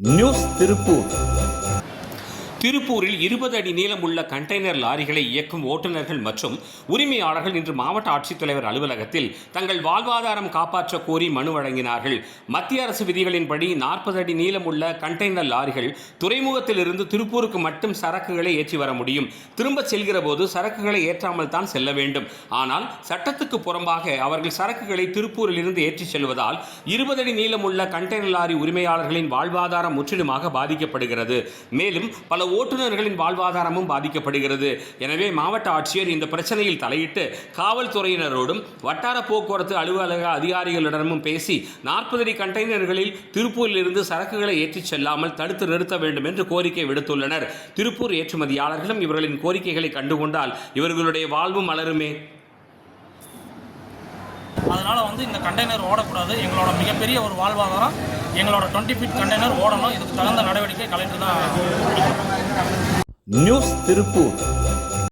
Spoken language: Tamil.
நியூஸ் திருப்பூர் திருப்பூரில் இருபது அடி நீளமுள்ள கண்டெய்னர் லாரிகளை இயக்கும் ஓட்டுநர்கள் மற்றும் உரிமையாளர்கள் இன்று மாவட்ட ஆட்சித்தலைவர் அலுவலகத்தில் தங்கள் வாழ்வாதாரம் காப்பாற்ற கோரி மனு வழங்கினார்கள். மத்திய அரசு விதிகளின்படி நாற்பது அடி நீளமுள்ள கண்டெய்னர் லாரிகள் துறைமுகத்திலிருந்து திருப்பூருக்கு மட்டும் சரக்குகளை ஏற்றி வர முடியும். திரும்ப செல்கிற போது சரக்குகளை ஏற்றாமல் தான் செல்ல வேண்டும். ஆனால் சட்டத்துக்கு புறம்பாக அவர்கள் சரக்குகளை திருப்பூரில் இருந்து ஏற்றிச் செல்வதால் இருபது அடி நீளமுள்ள கண்டெய்னர் லாரி உரிமையாளர்களின் வாழ்வாதாரம் முற்றிலுமாக பாதிக்கப்படுகிறது. மேலும் பல ஓட்டுநர்களின் வாழ்வாதாரமும் பாதிக்கப்படுகிறது. எனவே மாவட்ட ஆட்சியர் இந்த பிரச்சனையில் தலையிட்டு காவல்துறையினரோடும் வட்டார போக்குவரத்து அலுவலக அதிகாரிகளிடமும் பேசி நாற்பது அடி கண்டெய்னர்களில் திருப்பூரிலிருந்து சரக்குகளை ஏற்றிச் செல்லாமல் தடுத்து நிறுத்த வேண்டும் என்று கோரிக்கை விடுத்துள்ளனர். திருப்பூர் ஏற்றுமதியாளர்களும் இவர்களின் கோரிக்கைகளை கண்டுகொண்டால் இவர்களுடைய வாழ்வு மலருமே. அதனால் வந்து இந்த கண்டெய்னர் ஓடக்கூடாது. எங்களோட மிகப்பெரிய ஒரு வாழ்வாதாரம் எங்களோட டுவெண்ட்டி ஃபீட் கண்டெய்னர் ஓடணும். இதுக்கு தகுந்த நடவடிக்கை கலைஞர் தான் நியூஸ் திருப்பூர்.